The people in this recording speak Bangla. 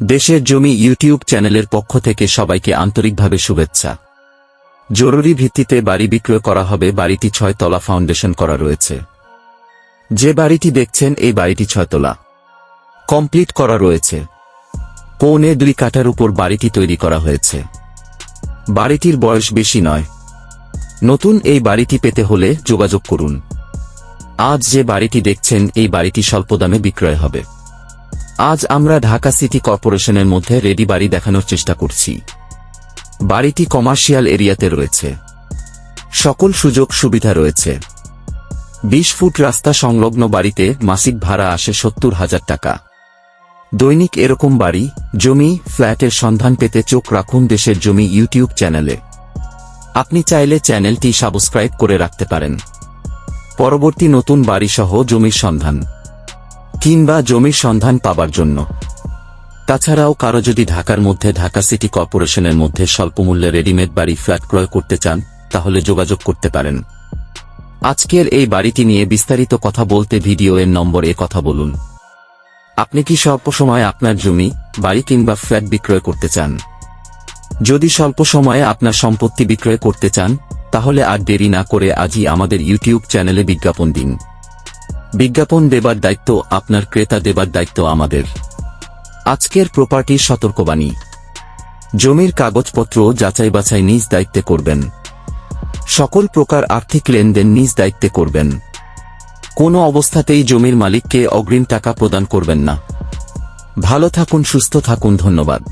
দেশের জমি ইউটিউব চ্যানেলের পক্ষ থেকে সবাইকে আন্তরিকভাবে শুভেচ্ছা। জরুরি ভিত্তিতে বাড়ি বিক্রয় করা হবে, বাড়িটি ছয়তলা ফাউন্ডেশন করা রয়েছে। যে বাড়িটি দেখছেন, এই বাড়িটি ছয়তলা। কমপ্লিট করা রয়েছে। পৌনে দুই কাঠার উপর বাড়িটি তৈরি করা হয়েছে। বাড়িটির বয়স বেশি নয়। নতুন এই বাড়িটি পেতে হলে যোগাযোগ করুন। আজ যে বাড়িটি দেখছেন, এই বাড়িটি স্বল্প দামে বিক্রয় হবে। আজ আমরা ঢাকা সিটি কর্পোরেশনের মধ্যে রেডি বাড়ি দেখানোর চেষ্টা করছি। বাড়িটি কমার্শিয়াল এরিয়াতে রয়েছে। সকল সুযোগ সুবিধা রয়েছে। বিশ ফুট রাস্তা সংলগ্ন বাড়িতে মাসিক ভাড়া আসে সত্তর হাজার টাকা। দৈনিক এরকম বাড়ি, জমি, ফ্ল্যাটের সন্ধান পেতে চোখ রাখুন দেশের জমি ইউটিউব চ্যানেলে। আপনি চাইলে চ্যানেলটি সাবস্ক্রাইব করে রাখতে পারেন। পরবর্তী নতুন বাড়িসহ জমির সন্ধান। কিংবা জমির সন্ধান পাবার জন্য। তাছাড়াও কারও যদি ঢাকার মধ্যে ঢাকা সিটি কর্পোরেশনের মধ্যে স্বল্পমূল্যে রেডিমেড বাড়ি ফ্ল্যাট ক্রয় করতে চান, তাহলে যোগাযোগ করতে পারেন। আজকের এই বাড়িটি নিয়ে বিস্তারিত কথা বলতে ভিডিও এর নম্বরে কথা বলুন। আপনি কি স্বল্প সময়ে আপনার জমি, বাড়ি কিংবা ফ্ল্যাট বিক্রয় করতে চান? যদি স্বল্প সময়ে আপনার সম্পত্তি বিক্রয় করতে চান, তাহলে আর দেরি না করে আজই আমাদের ইউটিউব চ্যানেলে বিজ্ঞাপন দিন। বিজ্ঞাপন দেবার দায়িত্ব আপনার, ক্রেতা দেবার দায়িত্ব আমাদের। আজকের প্রপার্টির সতর্কবাণী। জমির কাগজপত্র যাচাই বাছাই নিজ দায়িত্বে করবেন। সকল প্রকার আর্থিক লেনদেন নিজ দায়িত্বে করবেন। কোনো অবস্থাতেই জমির মালিককে অগ্রিম টাকা প্রদান করবেন না। ভালো থাকুন, সুস্থ থাকুন, ধন্যবাদ।